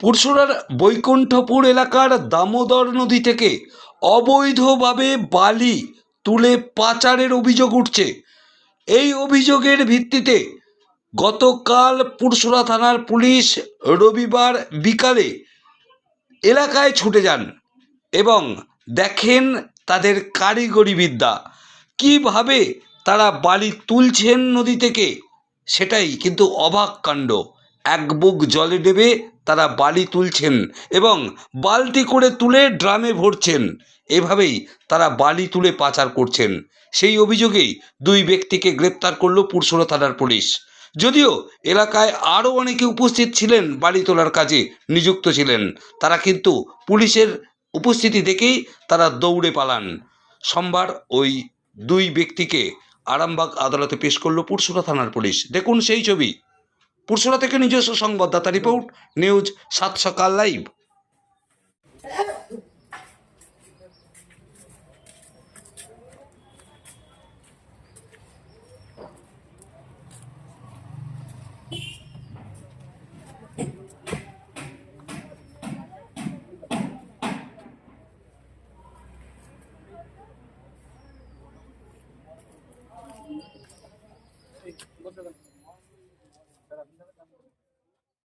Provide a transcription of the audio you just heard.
পুরসুরার বৈকুণ্ঠপুর এলাকার দামোদর নদী থেকে অবৈধভাবে বালি তুলে পাচারের অভিযোগ উঠছে। এই অভিযোগের ভিত্তিতে গতকাল পুরসুরা থানার পুলিশ রবিবার বিকালে এলাকায় ছুটে যান এবং দেখেন তাদের কারিগরি বিদ্যা। কীভাবে তারা বালি তুলছেন নদী থেকে সেটাই কিন্তু অবাক কাণ্ড। এক বুক জলে ডেবে তারা বালি তুলছেন এবং বালতি করে তুলে ড্রামে ভরছেন। এভাবেই তারা বালি তুলে পাচার করছেন। সেই অভিযোগেই দুই ব্যক্তিকে গ্রেপ্তার করল পুরসুরা থানার পুলিশ। যদিও এলাকায় আরও অনেকে উপস্থিত ছিলেন, বালি তোলার কাজে নিযুক্ত ছিলেন। তারা কিন্তু পুলিশের উপস্থিতি দেখেই তারা দৌড়ে পালান। সোমবার ওই দুই ব্যক্তিকে আরামবাগ আদালতে পেশ করল পুরসুরা থানার পুলিশ। দেখুন সেই ছবি। পুরসুরা থেকে নিজস্ব সংবাদদাতা রিপোর্ট নিউজ সাত সকাল লাইভ।